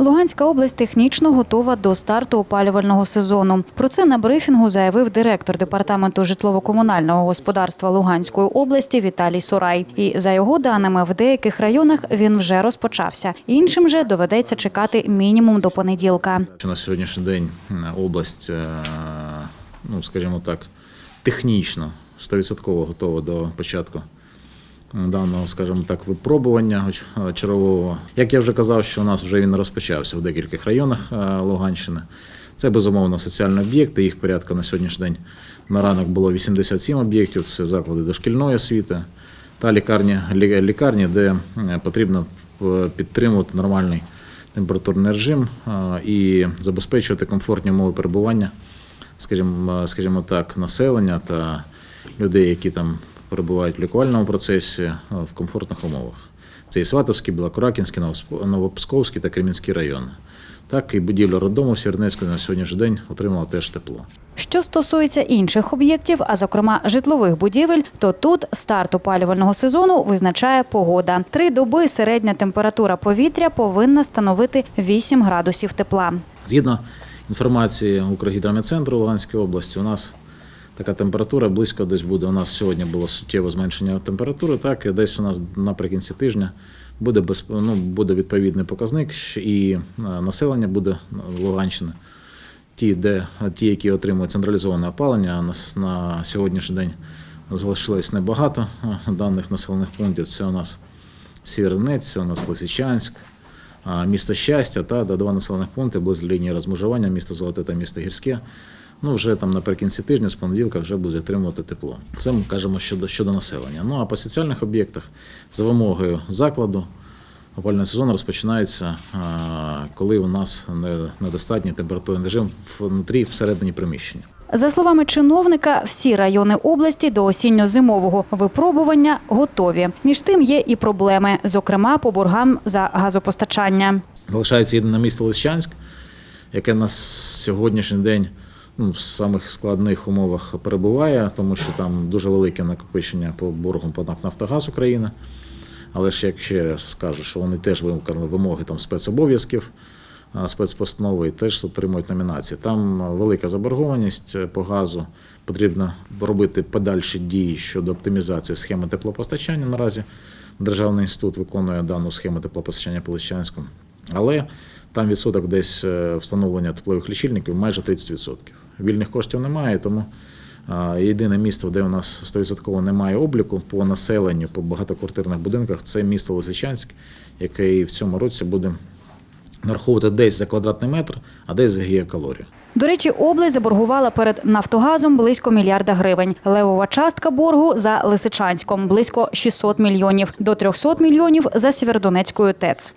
Луганська область технічно готова до старту опалювального сезону. Про це на брифінгу заявив директор департаменту житлово-комунального господарства Луганської області Віталій Сурай. І за його даними, в деяких районах він вже розпочався. Іншим же доведеться чекати мінімум до понеділка. На сьогоднішній день е, область, е, ну скажімо так, технічно 100% готова до початку даного, скажімо так, випробування чергового. Як я вже казав, що у нас вже він розпочався в декількох районах е, Луганщини. Це безумовно соціальні об'єкти. Їх порядка на сьогоднішній день на ранок було 87 об'єктів. Це заклади дошкільної освіти та лікарні, лі- лікарні, де е, потрібно е, підтримувати нормальний температурний режим і забезпечувати комфортні умови перебування, скажімо, скажімо так, населення та людей, які там перебувають в лікувальному процесі е, в комфортних умовах. Це і Сватовський, Білокуракінський, Новопсковський та Кремінський райони. Так і будівля роддому в Сєрнецьку на сьогоднішній день отримала теж тепло. Що стосується інших об'єктів, а зокрема житлових будівель, то тут старт опалювального сезону визначає погода. Три доби середня температура повітря повинна становити 8 градусів тепла. Згідно інформації Укргідрометцентру Луганської області, у нас така температура близько десь буде. У нас сьогодні було суттєве зменшення температури, так і десь у нас наприкінці тижня буде без, ну, буде відповідний показник, і е, населення буде е, Луганщини. Ті, де ті, які отримують централізоване опалення, а на, на сьогоднішній день залишилось небагато е, даних населених пунктів. Це у нас Сєвєродонець, це у нас Лисичанськ, місто Щастя та два населених пункти близько лінії розмежування, місто Золоте та місто Гірське. Ну, вже там наприкінці тижня, з понеділка, вже буде отримувати тепло. Це ми кажемо щодо, щодо населення. Ну а по соціальних об'єктах за вимогою закладу опалювальний сезон розпочинається, коли у нас не- недостатній температурний режим внутрі всередині приміщення. За словами чиновника, всі райони області до осінньо-зимового випробування готові. Між тим є і проблеми, зокрема по боргам за газопостачання. Залишається єдине місто Лисичанськ, яке на сьогоднішній день в самих складних умовах перебуває, тому що там дуже велике накопичення по боргу по Нафтогаз України. Але ж як ще раз скажу, що вони теж виконали вимоги там, спецобов'язків, спецпостанови і теж отримують номінації. Там велика заборгованість е, по газу. Потрібно робити подальші дії щодо оптимізації схеми теплопостачання. Наразі Державний інститут виконує дану схему теплопостачання по Лисичанську. Але там відсоток десь е, встановлення теплових лічильників майже 30%. Вільних коштів немає, тому Єдине місто, де у нас 100% немає обліку по населенню, по багатоквартирних будинках, це місто Лисичанськ, яке в цьому році буде нараховувати десь за квадратний метр, а десь за гігакалорію. До речі, область заборгувала перед Нафтогазом близько мільярда гривень. Левова частка боргу за Лисичанськом близько 600 мільйонів, до 300 мільйонів за Сєвєродонецькою ТЕЦ.